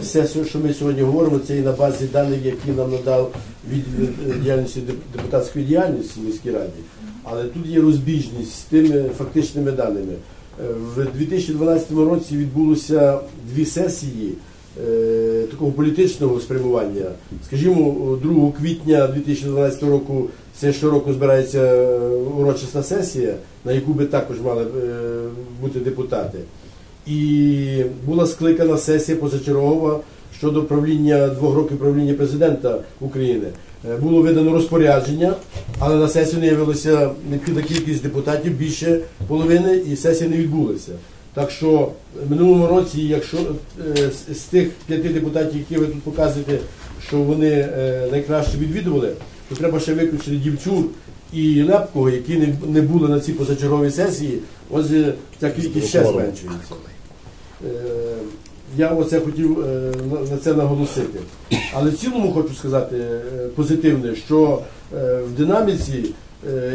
Все, що ми сьогодні говоримо, це і на базі даних, які нам надав від е, діяльності депутатської діяльності в міській раді. Але тут є розбіжність з тими фактичними даними. Е, В 2012 році відбулося дві сесії е, такого політичного спрямування. Скажімо, 2 квітня 2012 року це щороку збирається урочиста сесія, на яку би також мали бути депутати. І була скликана сесія позачергова щодо правління двох років правління президента України. Е, Було видано розпорядження, але на сесію не з'явилася необхідна кількість депутатів більше половини, і сесія не відбулася. Так що в минулому році, якщо е, з- тих п'яти депутатів, які ви тут показуєте, що вони е, найкраще відвідували, то треба ще виключити Дівчур і Лепкого, які не, не були на цій позачерговій сесії. Отже, ця кількість ще зменшується. Е, Я оце хотів е, на- це наголосити. Але в цілому хочу сказати е, позитивне, що в динаміці,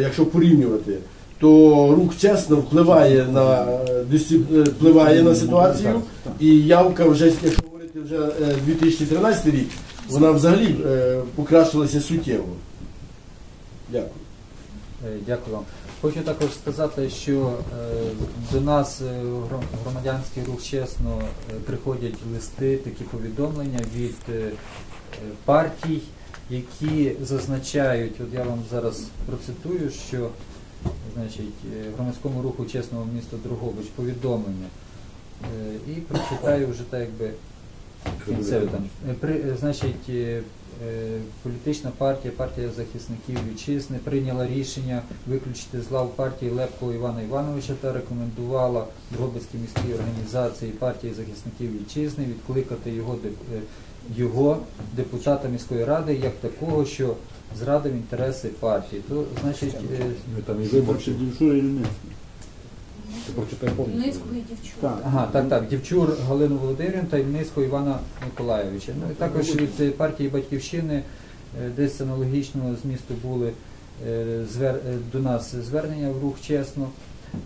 якщо порівнювати, то рух чесно впливає на впливає на ситуацію. І явка вже, якщо говорити вже е, 2013 рік, вона взагалі покращилася суттєво. Дякую. Е, Дякую вам. Хочу також сказати, що е, до нас е, громадянський рух чесно приходять листи, такі повідомлення від партій, які зазначають, от я вам зараз процитую, що значить, громадському руху чесного міста Другобич повідомлення. І прочитаю вже так якби кінцеві там. Е, При, е, значить, е, політична партія, партія захисників вітчизни прийняла рішення виключити з лав партії Лепкого Івана Івановича та рекомендувала Дрогобицькій міській організації партії захисників вітчизни відкликати його його депутата міської ради як такого, що зрадив інтереси партії. То значить, Ну, Там і виборчі дівчури і не. Ти прочитай повністю. Ницького і дівчат. Так. Ага, так, так. Дівчур Галину Володимирівну та Івницького Івана Миколайовича. Ну і також від партії Батьківщини е, десь аналогічного змісту були е, звер... е, до нас звернення в рух чесно.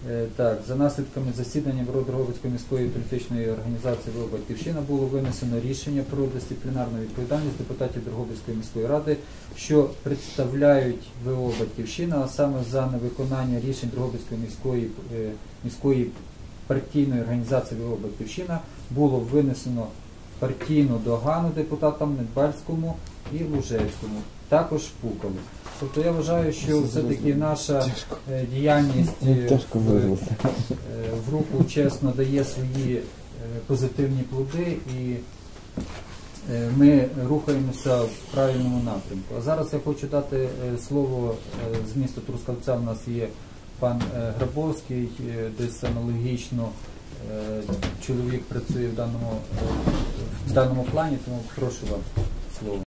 Е, Так, за наслідками засідання Дрогобицької міської політичної організації ВО Батьківщина було винесено рішення про дисциплінарну відповідальність депутатів Дрогобицької міської ради, що представляють ВО Батьківщина, а саме за невиконання рішень Дрогобицької міської е, міської партійної організації ВО Батьківщина було винесено партійну догану депутатам Недбальському і Лужецькому, також Пукалу. Тобто я вважаю, що все-таки наша е, діяльність е, в, е, в руку чесно дає свої позитивні плоди і ми рухаємося в правильному напрямку. А зараз я хочу дати слово з міста Трускавця. У нас є пан Грабовський, десь аналогічно чоловік працює в даному, в даному плані, тому прошу вам слово.